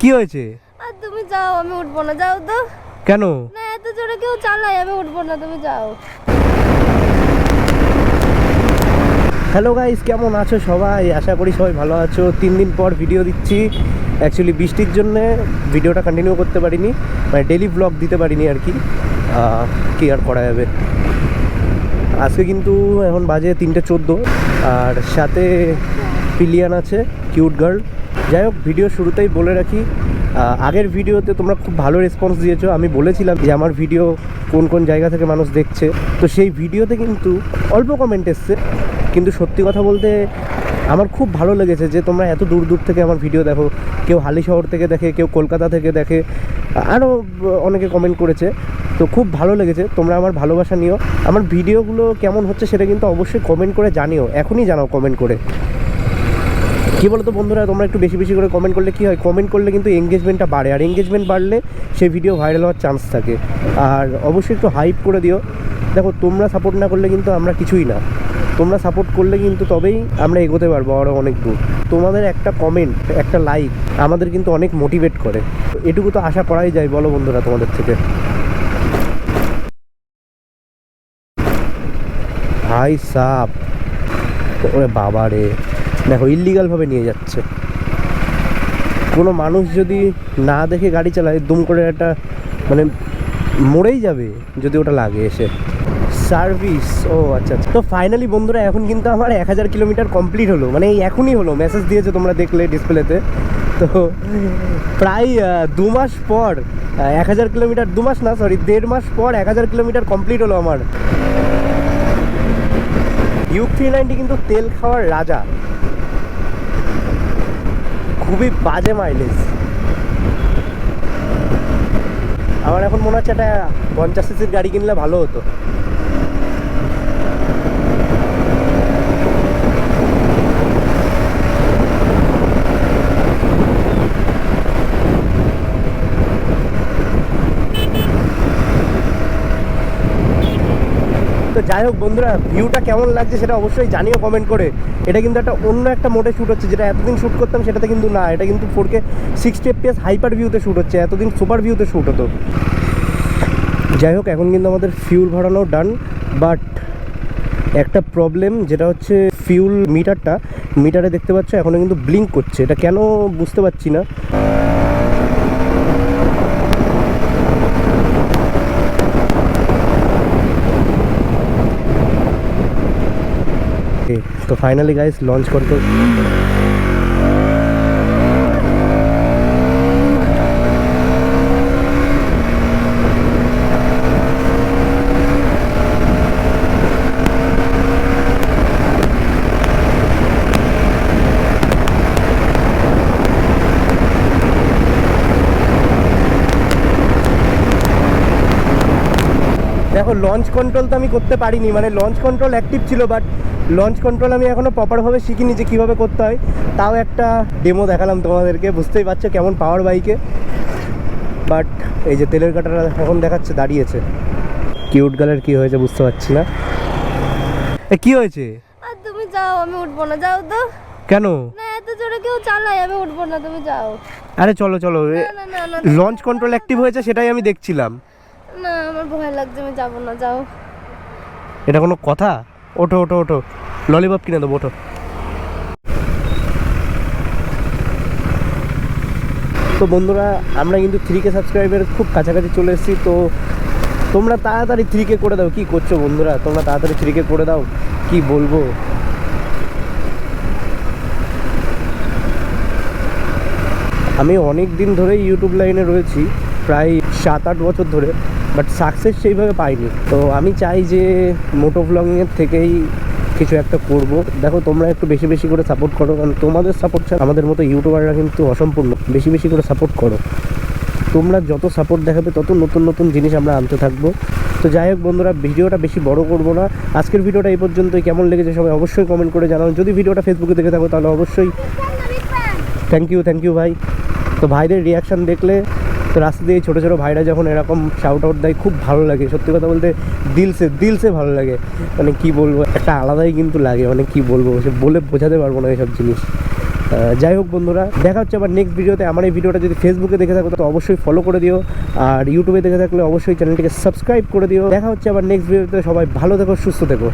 কি হয়েছে? আর তুমি যাও আমি উঠবো না। যাও তো। কেন? না এত জোরে কেউ চালায় আমি উঠবো না তুমি যাও। হ্যালো গাইস কেমন আছো সবাই? আশা করি সবাই ভালো আছো। তিন দিন পর ভিডিও দিচ্ছি। অ্যাকচুয়ালি বৃষ্টির জন্য ভিডিওটা কন্টিনিউ করতে পারিনি। মানে ডেলি ব্লগ দিতে পারিনি আর কি। কি আর করা যাবে? আজকে কিন্তু এখন বাজে তিনটে চোদ্দ। আর সাথে পিলিয়ান আছে কিউট গার্ল যাই হোক ভিডিও শুরুতেই বলে রাখি আগের ভিডিওতে তোমরা খুব ভালো রেসপন্স দিয়েছ। আমি বলেছিলাম যে আমার ভিডিও কোন কোন জায়গা থেকে মানুষ দেখছে। তো সেই ভিডিওতে কিন্তু অল্প কমেন্ট এসছে। কিন্তু সত্যি কথা বলতে আমার খুব ভালো লেগেছে যে তোমরা এত দূর দূর থেকে আমার ভিডিও দেখো। কেউ হালি শহর থেকে দেখে, কেউ কলকাতা থেকে দেখে আরও অনেকে কমেন্ট করেছে। তো খুব ভালো লেগেছে। তোমরা আমার ভালোবাসা নিও। আমার ভিডিওগুলো কেমন হচ্ছে সেটা কিন্তু অবশ্যই কমেন্ট করে জানিও। এখনই জানাও কমেন্ট করে। কী বলো তো বন্ধুরা, তোমরা একটু বেশি বেশি করে কমেন্ট করলে কী হয়? কমেন্ট করলে কিন্তু এঙ্গেজমেন্টটা বাড়ে। আর এঙ্গেজমেন্ট বাড়লে সেই ভিডিও ভাইরাল হওয়ার চান্স থাকে। আর অবশ্যই একটু হাইপ করে দিও। দেখো, তোমরা সাপোর্ট না করলে কিন্তু আমরা কিছুই না। তোমরা সাপোর্ট করলে কিন্তু তবেই আমরা এগোতে পারব আরও অনেক দূর। তোমাদের একটা কমেন্ট একটা লাইক আমাদের কিন্তু অনেক মোটিভেট করে। এটুকু তো আশা করাই যায়, বলো বন্ধুরা তোমাদের থেকে। ভাই সাপ, ওরে বাবা রে। দেখো ইলিগালভাবে নিয়ে যাচ্ছে। কোনো মানুষ যদি না দেখে গাড়ি চালায়, দুম করে একটা মানে মরেই যাবে যদি ওটা লাগে এসে। সার্ভিস, ও আচ্ছা আচ্ছা। তো ফাইনালি বন্ধুরা, এখন কিন্তু আমার এক হাজার কিলোমিটার কমপ্লিট হলো। মানে এই এখনই হলো মেসেজ দিয়েছে তোমরা দেখলে ডিসপ্লেতে তো প্রায় দু মাস পর এক হাজার কিলোমিটার, দু মাস না সরি দেড় মাস পর এক হাজার কিলোমিটার কমপ্লিট হলো আমার। ইউ থ্রি নাইনটি কিন্তু তেল খাওয়ার রাজা। খুবই বাজে মাইলেজ আমার এখন মনে হচ্ছে একটা পঞ্চাশ সিসির গাড়ি কিনলে ভালো হতো। যাই হোক বন্ধুরা ভিউটা কেমন লাগছে সেটা অবশ্যই জানিও কমেন্ট করে। এটা কিন্তু একটা অন্য একটা মোডে শ্যুট হচ্ছে, যেটা এতদিন শ্যুট করতাম সেটাতে কিন্তু না, এটা কিন্তু four K sixty FPS hyper ভিউতে শ্যুট হচ্ছে, এতদিন সুপার ভিউতে শ্যুট হতো। যাই হোক, এখন কিন্তু আমাদের ফিউল ভরানো ডান বাট একটা প্রবলেম যেটা হচ্ছে ফিউল মিটারটা মিটারে দেখতে পাচ্ছ এখনও কিন্তু ব্লিঙ্ক করছে। এটা কেন বুঝতে পারছি না তো ফাইনালি গাইস লঞ্চ করতে দেখো লঞ্চ কন্ট্রোল তো আমি করতে পারিনি মানে লঞ্চ কন্ট্রোল অ্যাক্টিভ ছিল বাট লঞ্চ কন্ট্রোল আমি এখনও প্রপারভাবে শিখিনি যে কীভাবে করতে হয়। তাও একটা ডেমো দেখালাম তোমাদেরকে বুঝতেই পারছ কেমন পাওয়ার বাইকে বাট এই যে তেলের কাটাটা এখন দেখাচ্ছে দাঁড়িয়েছে। কিউট গালের কী হয়েছে বুঝতে পারছি না। এ কি হয়েছে? আর তুমি যাও আমি উঠবো না যাও তো। কেন? না এত জোরে কেউ চালায় আমি উঠবো না তুমি যাও। আরে চলো চলো না না না না লঞ্চ কন্ট্রোল অ্যাক্টিভ হয়েছে সেটাই আমি দেখছিলাম। না আমার ভয় লাগছে আমি যাব না যাও। এটা কোনো কথা? ওঠো ওঠো ওঠো। ললিপপ কিনে দেবো, ওঠো। তো বন্ধুরা, আমরা কিন্তু থ্রি কে সাবস্ক্রাইবের খুব কাছাকাছি চলে এসেছি, তো তোমরা তাড়াতাড়ি থ্রি কে করে দাও। কি করছ বন্ধুরা? তোমরা তাড়াতাড়ি থ্রি কে করে দাও। কি বলব? আমি অনেক দিন ধরেই ইউটিউব লাইনে রয়েছি, প্রায় সাত আট বছর ধরে। বাট সাকসেস সেইভাবে পাইনি। তো আমি চাই যে মোটো ব্লগিংয়ের থেকেই কিছু একটা করব। দেখো তোমরা একটু বেশি বেশি করে সাপোর্ট করো কারণ তোমাদের সাপোর্ট ছাড়া আমাদের মতো ইউটিউবাররা কিন্তু অসম্পূর্ণ। বেশি বেশি করে সাপোর্ট করো। তোমরা যত সাপোর্ট দেখাবে তত নতুন নতুন জিনিস আমরা আনতে থাকব। তো যাই হোক বন্ধুরা ভিডিওটা বেশি বড় করব না। আজকের ভিডিওটা এই পর্যন্তই। কেমন লেগেছে সবাই অবশ্যই কমেন্ট করে জানাও। যদি ভিডিওটা ফেসবুকে দেখে থাকো তাহলে অবশ্যই থ্যাংক ইউ থ্যাংক ইউ ভাই। তো ভাইদের রিয়াকশান দেখলে তো রাস্তা দিয়ে ছোটো ছোটো ভাইরা যখন এরকম শাউট আউট দেয়, খুব ভালো লাগে। সত্যি কথা বলতে দিলসে দিলসে ভালো লাগে। মানে কি বলব, একটা আলাদাই কিন্তু লাগে। মানে কি বলব, সে বলে বোঝাতে পারব না এসব জিনিস। যাই হোক বন্ধুরা, দেখা হচ্ছে আবার নেক্সট ভিডিওতে আমার এই ভিডিওটা যদি ফেসবুকে দেখে থাকো, তো অবশ্যই ফলো করে দিও। আর ইউটিউবে দেখে থাকলে অবশ্যই চ্যানেলটিকে সাবস্ক্রাইব করে দিও। দেখা হচ্ছে আবার নেক্সট ভিডিওতে সবাই ভালো থেকো, সুস্থ থেকো।